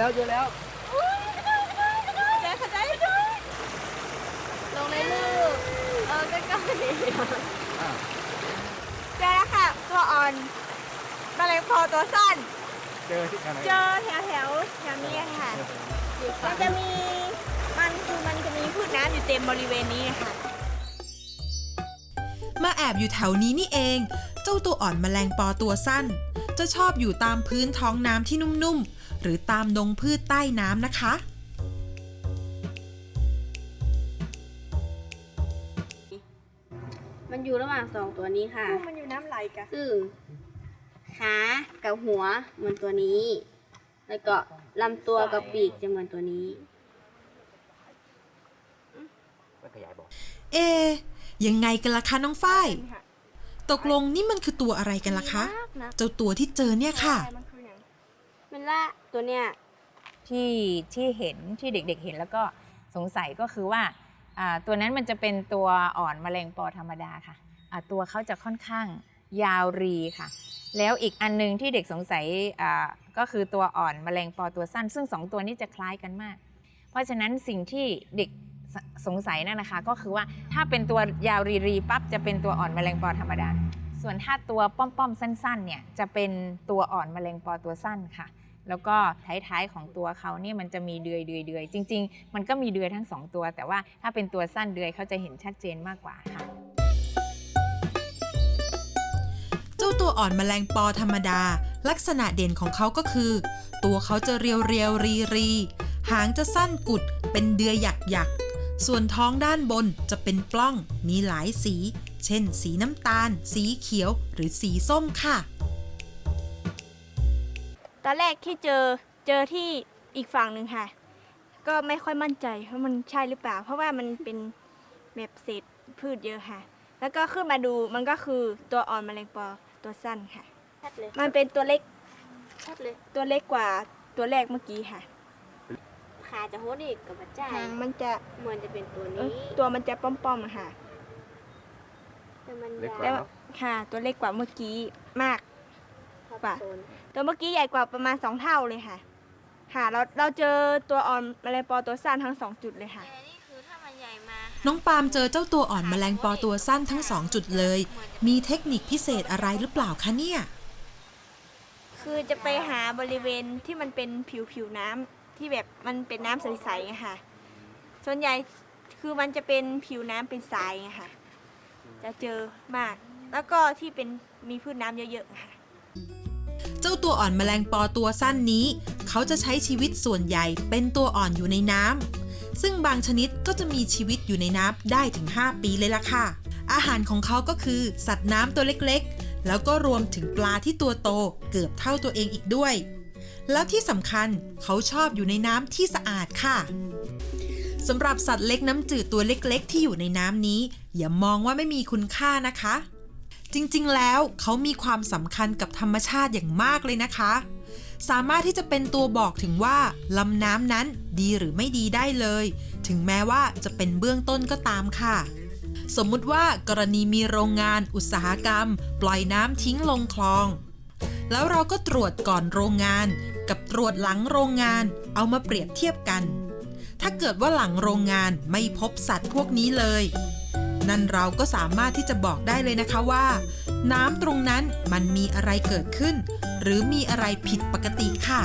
แล้วเจอแล้วเข้าใจเข้าใจลงเลยลูกเออใกล้ๆอ่เจอแล้วค่ะ ตัวอ่อนแมลงพอตัวสั้น เจอที่ไหนเจอแถวแถวแถวนี้ค่ะมันจะมีมันคือมันจะมีพืชน้ำอยู่เต็มบริเวณนี้ค่ะ มาแอบอยู่แถวนี้นี่เอง เจ้าตัวอ่อนแมลงปอตัวสั้น จะชอบอยู่ตามพื้นท้องน้ำที่นุ่มๆ หรือตามดงพืชใต้น้ำนะคะ มันอยู่ระหว่างสองตัวนี้ค่ะมันอยู่น้ำไหลกันซึ่งขากับหัวเหมือนตัวนี้ แล้วก็ลำตัวกับปีกจะเหมือนตัวนี้ไปขยายบอกเอะยังไงกันล่ะคะน้องฝ้าย ตกลงนี่มันคือตัวอะไรกันล่ะคะนะเจ้าตัวที่เจอเนี่ยค่ะ มันคืออย่างเมล่าตัวเนี้ยที่ที่เห็นที่เด็กๆเห็นแล้วก็สงสัยก็คือว่าอ่าตัวนั้นมันจะเป็นตัวอ่อนแมลงปอธรรมดาค่ะอ่าตัวเขาจะค่อนข้างยาวรีค่ะ แล้วอีกอันหนึงที่เด็กสงสัยอ่าก็คือตัวอ่อนแมลงปอตัวสั้น ซึ่งสองตัวนี้จะคล้ายกันมาก เพราะฉะนั้นสิ่งที่เด็ก สสงสัยนั่นนะคะ ก็คือว่าถ้าเป็นตัวยาวรีรีปั๊บจะเป็นตัวอ่อนแมลงปอธรรมดา ส่วนถ้าตัวป้อมๆสั้นๆเนี่ยจะเป็นตัวอ่อนแมลงปอตัวสั้นค่ะ แล้วก็ท้ายๆของตัวเขาเนี่ยมันจะมีเดือยเดือยเดือยจริง ๆ มันก็มีเดือยทั้งสองตัว แต่ว่าถ้าเป็นตัวสั้นเดือยเขาจะเห็นชัดเจนมากกว่าค่ะเจ้าตัวอ่อนแมลงปอธรรมดา ลักษณะเด่นของเขาก็คือ ตัวเขาจะเรียวเรียวรีรีหางจะสั้นกุดเป็นเดือยหยักหยัก ส่วนท้องด้านบนจะเป็นปล้อง มีหลายสี เช่น สีน้ำตาล สีเขียว หรือสีส้มค่ะ ตอนแรกที่เจอเจอที่อีกฝั่งหนึ่งค่ะ ก็ไม่ค่อยมั่นใจว่ามันใช่หรือเปล่า เพราะว่ามันเป็นแบบเศษพืชเยอะค่ะ แล้วก็ขึ้นมาดูมันก็คือตัวอ่อนแมลงปอตัวสั้นค่ะ ชัดเลย มันเป็นตัวเล็กชัดเลย ตัวเล็กกว่าตัวแรกเมื่อกี้ค่ะ ขาจะโหดอีกกับบัจจัยหางมันจะเหมือนจะเป็นตัวเอ้นี้ยตัวมันจะป้อมๆอะค่ะ แต่มันเล็กยาวกว่าแล้วเนาะค่ะ ตัวเล็กกว่าเมื่อกี้มาก ทับกว่าโซนตัวเมื่อกี้ใหญ่กว่าประมาณสองเท่าเลยค่ะ ค่ะ เราเราเจอตัวอ่อนแมลงปอตัวสั้นทั้งสองจุดเลยค่ะ แต่นี่คือถ้ามันใหญ่มาน้องปาล์มเจอเจ้าตัวอ่อนแมลงปอตัวสั้นทั้งสองจุดเลย มีเทคนิคพิเศษอะไรหรือเปล่าคะเนี่ย คือจะไปหาบริเวณที่มันเป็นผิวผิวน้ำ ที่แบบมันเป็นน้ำใสๆไงค่ะ ส่วนใหญ่คือมันจะเป็นผิวน้ำเป็นทรายไงค่ะ จะเจอมาก แล้วก็ที่เป็นมีพืชน้ำเยอะๆค่ะ เจ้าตัวอ่อนแมลงปอตัวสั้นนี้ เขาจะใช้ชีวิตส่วนใหญ่เป็นตัวอ่อนอยู่ในน้ำซึ่งบางชนิดก็จะมีชีวิตอยู่ในน้ำได้ถึง 5 ปีเลยล่ะค่ะ อาหารของเขาก็คือสัตว์น้ำตัวเล็กๆ แล้วก็รวมถึงปลาที่ตัวโตเกือบเท่าตัวเองอีกด้วย แล้วที่สำคัญเขาชอบอยู่ในน้ำที่สะอาดค่ะสำหรับสัตว์เล็กน้ำจืดตัวเล็กๆ ที่อยู่ในน้ำนี้ อย่ามองว่าไม่มีคุณค่านะคะ จริงๆ แล้วเขามีความสำคัญกับธรรมชาติอย่างมากเลยนะคะ สามารถที่จะเป็นตัวบอกถึงว่าลำน้ำนั้นดีหรือไม่ดีได้เลย ถึงแม้ว่าจะเป็นเบื้องต้นก็ตามค่ะ สมมุติว่ากรณีมีโรงงานอุตสาหกรรม ปล่อยน้ำทิ้งลงคลอง แล้วเราก็ตรวจก่อนโรงงาน กับตรวจหลังโรงงานเอามาเปรียบเทียบกัน ถ้าเกิดว่าหลังโรงงานไม่พบสัตว์พวกนี้เลย นั่นเราก็สามารถที่จะบอกได้เลยนะคะว่า น้ำตรงนั้นมันมีอะไรเกิดขึ้น หรือมีอะไรผิดปกติค่ะ